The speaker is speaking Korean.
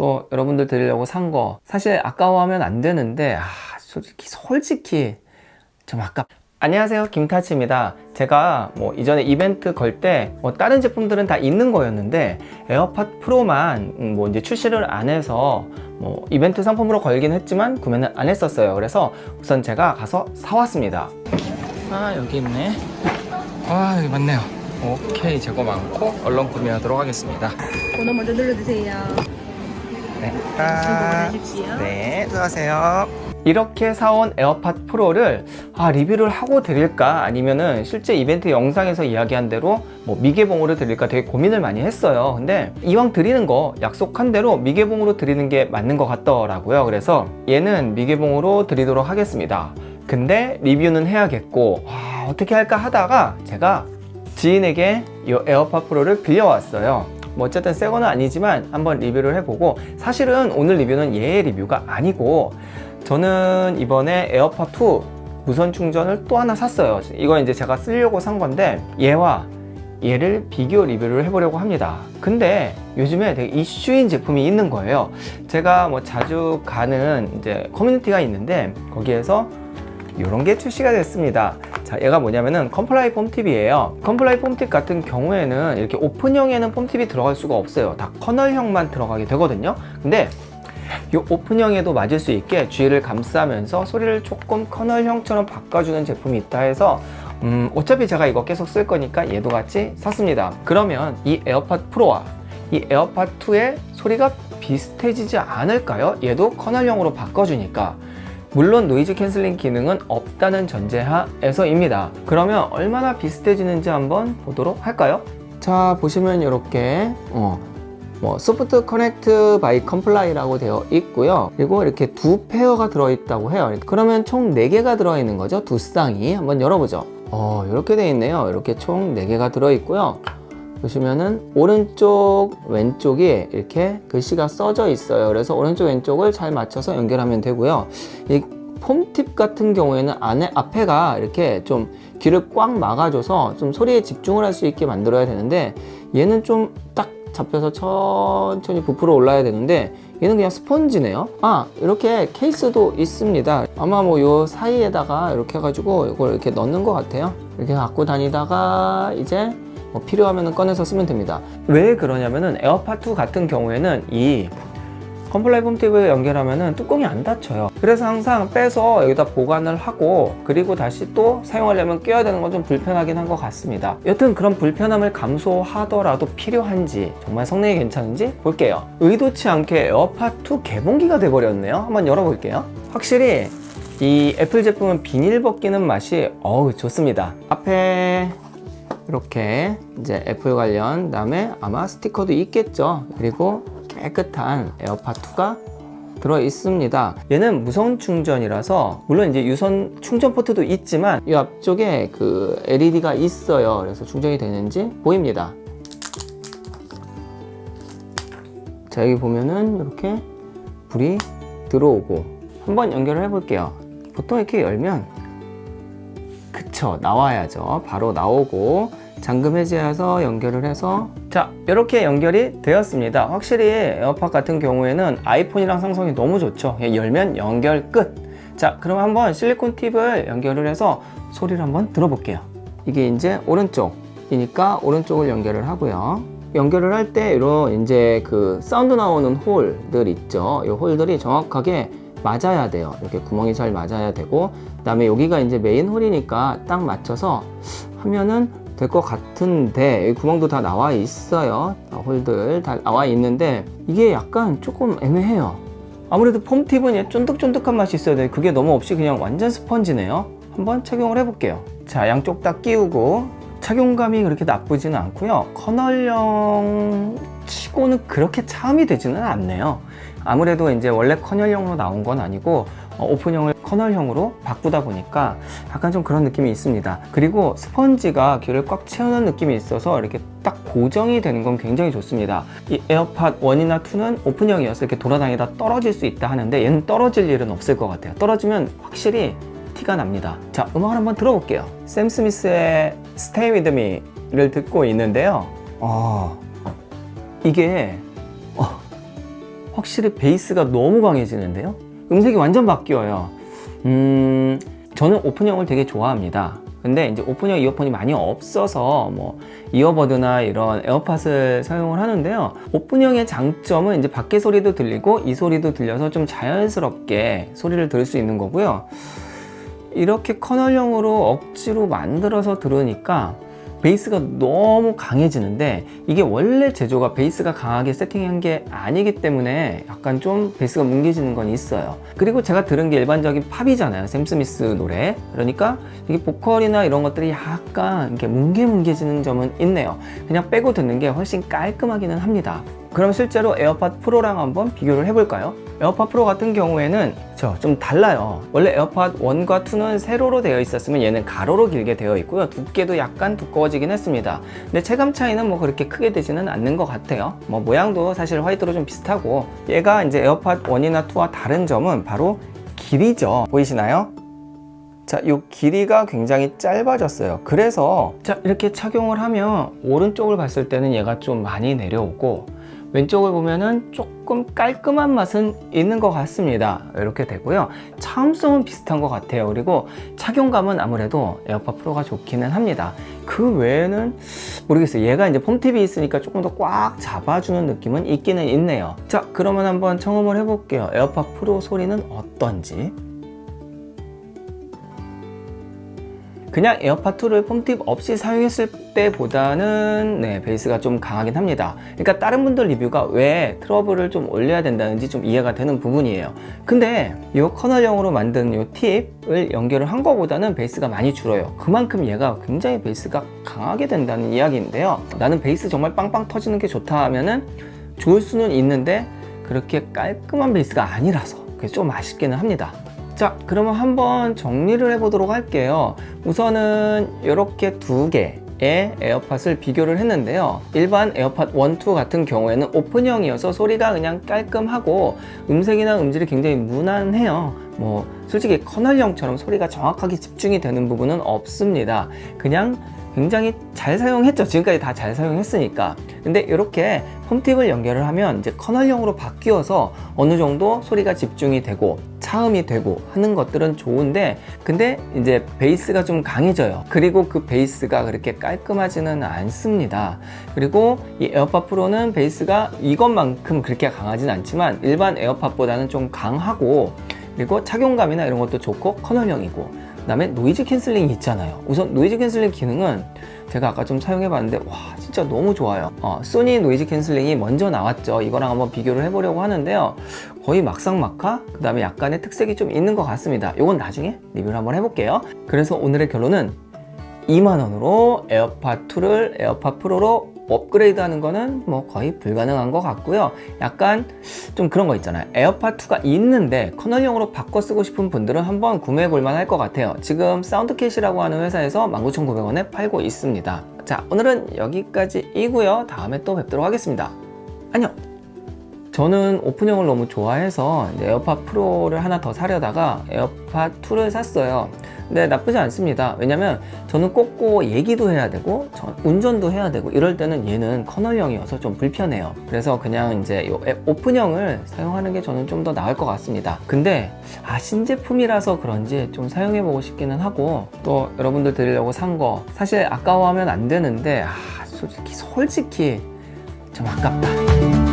또 여러분들 드리려고 산 거. 사실 아까워하면 안 되는데 아 솔직히 솔직히 좀 아깝. 안녕하세요. 김타치입니다. 제가 뭐 이전에 이벤트 걸 때 뭐 다른 제품들은 다 있는 거였는데 에어팟 프로만 음, 뭐 이제 출시를 안 해서 뭐 이벤트 상품으로 걸긴 했지만 구매는 안 했었어요. 그래서 우선 제가 가서 사왔습니다. 아 여기 있네. 아 여기 맞네요. 오케이. 재고 많고 얼른 구매하도록 하겠습니다. 번호 먼저 눌러주세요. 네. 보내주십시오. 네, 수고하세요. 이렇게 사온 에어팟 프로를 아, 리뷰를 하고 드릴까 아니면은 실제 이벤트 영상에서 이야기한 대로 뭐 미개봉으로 드릴까 되게 고민을 많이 했어요. 근데 이왕 드리는 거 약속한 대로 미개봉으로 드리는 게 맞는 것 같더라고요. 그래서 얘는 미개봉으로 드리도록 하겠습니다. 근데 리뷰는 해야겠고 와, 어떻게 할까 하다가 제가 지인에게 이 에어팟 프로를 빌려왔어요. 뭐 어쨌든 새 거는 아니지만 한번 리뷰를 해보고 사실은 오늘 리뷰는 얘의 리뷰가 아니고 저는 이번에 에어팟 2 무선 충전을 또 하나 샀어요. 이거 이제 제가 쓰려고 산 건데 얘와 얘를 비교 리뷰를 해보려고 합니다. 근데 요즘에 되게 이슈인 제품이 있는 거예요. 제가 뭐 자주 가는 이제 커뮤니티가 있는데 거기에서 이런 게 출시가 됐습니다. 자, 얘가 뭐냐면은 컴플라이 폼팁이에요. 컴플라이 폼팁 같은 경우에는 이렇게 오픈형에는 폼팁이 들어갈 수가 없어요. 다 커널형만 들어가게 되거든요. 근데 이 오픈형에도 맞을 수 있게 주위를 감싸면서 소리를 조금 커널형처럼 바꿔주는 제품이 있다 해서 음, 어차피 제가 이거 계속 쓸 거니까 얘도 같이 샀습니다. 그러면 이 에어팟 프로와 이 에어팟 2의 소리가 비슷해지지 않을까요? 얘도 커널형으로 바꿔주니까. 물론 노이즈 캔슬링 기능은 없다는 전제하에서입니다. 그러면 얼마나 비슷해지는지 한번 보도록 할까요? 자, 보시면 이렇게 어, 뭐 소프트 커넥트 바이 컴플라이라고 되어 있고요. 그리고 이렇게 두 페어가 들어있다고 해요. 그러면 총 4개가 들어있는 거죠. 두 쌍이. 한번 열어보죠. 어, 이렇게 되어 있네요. 이렇게 총 4개가 들어있고요. 보시면은 오른쪽 왼쪽이 이렇게 글씨가 써져 있어요. 그래서 오른쪽 왼쪽을 잘 맞춰서 연결하면 되고요. 이 폼팁 같은 경우에는 안에 앞에가 이렇게 좀 귀를 꽉 막아줘서 좀 소리에 집중을 할 수 있게 만들어야 되는데 얘는 좀 딱 잡혀서 천천히 부풀어 올라야 되는데 얘는 그냥 스펀지네요. 아 이렇게 케이스도 있습니다. 아마 뭐 요 사이에다가 이렇게 해가지고 이걸 이렇게 넣는 것 같아요. 이렇게 갖고 다니다가 이제 뭐 필요하면 꺼내서 쓰면 됩니다. 왜 그러냐면은 에어팟 2 같은 경우에는 이 컴플라이 폼팁을 연결하면은 뚜껑이 안 닫혀요. 그래서 항상 빼서 여기다 보관을 하고 그리고 다시 또 사용하려면 껴야 되는 건 좀 불편하긴 한 것 같습니다. 여튼 그런 불편함을 감소하더라도 필요한지 정말 성능이 괜찮은지 볼게요. 의도치 않게 에어팟 2 개봉기가 돼버렸네요. 한번 열어볼게요. 확실히 이 애플 제품은 비닐 벗기는 맛이 어우 좋습니다. 앞에 이렇게 이제 애플 관련 그다음에 아마 스티커도 있겠죠. 그리고 깨끗한 에어팟 2가 들어 있습니다. 얘는 무선 충전이라서 물론 이제 유선 충전 포트도 있지만 이 앞쪽에 그 LED가 있어요. 그래서 충전이 되는지 보입니다. 자 여기 보면은 이렇게 불이 들어오고 한번 연결을 해 볼게요. 보통 이렇게 열면 그쵸 나와야죠. 바로 나오고 잠금 해제해서 연결을 해서 자 이렇게 연결이 되었습니다. 확실히 에어팟 같은 경우에는 아이폰이랑 상성이 너무 좋죠. 그냥 열면 연결 끝자 그럼 한번 실리콘 팁을 연결을 해서 소리를 한번 들어볼게요. 이게 이제 오른쪽이니까 오른쪽을 연결을 하고요. 연결을 할 때 이런 이제 그 사운드 나오는 홀들 있죠. 이 홀들이 정확하게 맞아야 돼요. 이렇게 구멍이 잘 맞아야 되고, 그 다음에 여기가 이제 메인 홀이니까 딱 맞춰서 하면은 될 것 같은데, 구멍도 다 나와 있어요. 다 홀들 다 나와 있는데, 이게 약간 조금 애매해요. 아무래도 폼팁은 얘 쫀득쫀득한 맛이 있어야 돼. 그게 너무 없이 그냥 완전 스펀지네요. 한번 착용을 해볼게요. 자, 양쪽 다 끼우고, 착용감이 그렇게 나쁘지는 않고요. 커널형 치고는 그렇게 차음이 되지는 않네요. 아무래도 이제 원래 커널형으로 나온 건 아니고 어, 오픈형을 커널형으로 바꾸다 보니까 약간 좀 그런 느낌이 있습니다. 그리고 스펀지가 귀를 꽉 채우는 느낌이 있어서 이렇게 딱 고정이 되는 건 굉장히 좋습니다. 이 에어팟 1이나 2는 오픈형이어서 이렇게 돌아다니다 떨어질 수 있다 하는데 얘는 떨어질 일은 없을 것 같아요. 떨어지면 확실히 티가 납니다. 자, 음악을 한번 들어볼게요. 샘 스미스의 Stay With Me를 듣고 있는데요. 어, 이게 어, 확실히 베이스가 너무 강해지는데요. 음색이 완전 바뀌어요. 음, 저는 오픈형을 되게 좋아합니다. 근데 이제 오픈형 이어폰이 많이 없어서 뭐 이어버드나 이런 에어팟을 사용을 하는데요. 오픈형의 장점은 이제 밖에 소리도 들리고 이 소리도 들려서 좀 자연스럽게 소리를 들을 수 있는 거고요. 이렇게 커널형으로 억지로 만들어서 들으니까 베이스가 너무 강해지는데 이게 원래 제조가 베이스가 강하게 세팅한 게 아니기 때문에 약간 좀 베이스가 뭉개지는 건 있어요. 그리고 제가 들은 게 일반적인 팝이잖아요. 샘 스미스 노래. 그러니까 이게 보컬이나 이런 것들이 약간 이렇게 뭉개뭉개지는 점은 있네요. 그냥 빼고 듣는 게 훨씬 깔끔하기는 합니다. 그럼 실제로 에어팟 프로랑 한번 비교를 해볼까요? 에어팟 프로 같은 경우에는 저좀 달라요. 원래 에어팟 1과 2는 세로로 되어 있었으면 얘는 가로로 길게 되어 있고요. 두께도 약간 두꺼워지긴 했습니다. 근데 체감 차이는 뭐 그렇게 크게 되지는 않는 것 같아요. 뭐 모양도 사실 화이트로 좀 비슷하고 얘가 이제 에어팟 1이나 2와 다른 점은 바로 길이죠. 보이시나요? 자, 이 길이가 굉장히 짧아졌어요. 그래서 자, 이렇게 착용을 하면 오른쪽을 봤을 때는 얘가 좀 많이 내려오고 왼쪽을 보면은 조금 깔끔한 맛은 있는 것 같습니다. 이렇게 되고요. 차음성은 비슷한 것 같아요. 그리고 착용감은 아무래도 에어팟 프로가 좋기는 합니다. 그 외에는 모르겠어요. 얘가 이제 폼팁이 있으니까 조금 더 꽉 잡아주는 느낌은 있기는 있네요. 자, 그러면 한번 청음을 해볼게요. 에어팟 프로 소리는 어떤지. 그냥 에어팟 2를 폼팁 없이 사용했을 때보다는 네, 베이스가 좀 강하긴 합니다. 그러니까 다른 분들 리뷰가 왜 트러블을 좀 올려야 된다는지 좀 이해가 되는 부분이에요. 근데 이 커널형으로 만든 이 팁을 연결을 한 거보다는 베이스가 많이 줄어요. 그만큼 얘가 굉장히 베이스가 강하게 된다는 이야기인데요. 나는 베이스 정말 빵빵 터지는 게 좋다 하면은 좋을 수는 있는데 그렇게 깔끔한 베이스가 아니라서 그게 좀 아쉽기는 합니다. 자, 그러면 한번 정리를 해보도록 할게요. 우선은 이렇게 두 개의 에어팟을 비교를 했는데요. 일반 에어팟 1, 2 같은 경우에는 오픈형이어서 소리가 그냥 깔끔하고 음색이나 음질이 굉장히 무난해요. 뭐 솔직히 커널형처럼 소리가 정확하게 집중이 되는 부분은 없습니다. 그냥 굉장히 잘 사용했죠. 지금까지 다 잘 사용했으니까. 근데 이렇게 홈팁을 연결을 하면 이제 커널형으로 바뀌어서 어느 정도 소리가 집중이 되고 차음이 되고 하는 것들은 좋은데 근데 이제 베이스가 좀 강해져요. 그리고 그 베이스가 그렇게 깔끔하지는 않습니다. 그리고 이 에어팟 프로는 베이스가 이것만큼 그렇게 강하진 않지만 일반 에어팟보다는 좀 강하고 그리고 착용감이나 이런 것도 좋고 커널형이고 그 다음에 노이즈 캔슬링이 있잖아요. 우선 노이즈 캔슬링 기능은 제가 아까 좀 사용해 봤는데 와 진짜 너무 좋아요. 어, 소니 노이즈 캔슬링이 먼저 나왔죠. 이거랑 한번 비교를 해보려고 하는데요. 거의 막상막하 그 다음에 약간의 특색이 좀 있는 것 같습니다. 이건 나중에 리뷰를 한번 해볼게요. 그래서 오늘의 결론은 2만 원으로 에어팟 2를 에어팟 프로로 업그레이드 하는 거는 뭐 거의 불가능한 것 같고요. 약간 좀 그런 거 있잖아요. 에어팟 2가 있는데 커널형으로 바꿔 쓰고 싶은 분들은 한번 구매해 볼 만할 것 같아요. 지금 사운드캣이라고 하는 회사에서 19,900원에 팔고 있습니다. 자, 오늘은 여기까지이고요. 다음에 또 뵙도록 하겠습니다. 안녕! 저는 오픈형을 너무 좋아해서 에어팟 프로를 하나 더 사려다가 에어팟 2를 샀어요. 근데 나쁘지 않습니다. 왜냐면 저는 꽂고 얘기도 해야 되고 저- 운전도 해야 되고 이럴 때는 얘는 커널형이어서 좀 불편해요. 그래서 그냥 이제 요 에- 오픈형을 사용하는 게 저는 좀 더 나을 것 같습니다. 근데 아 신제품이라서 그런지 좀 사용해 보고 싶기는 하고 또 여러분들 드리려고 산 거 사실 아까워하면 안 되는데 아 솔직히 솔직히 좀 아깝다.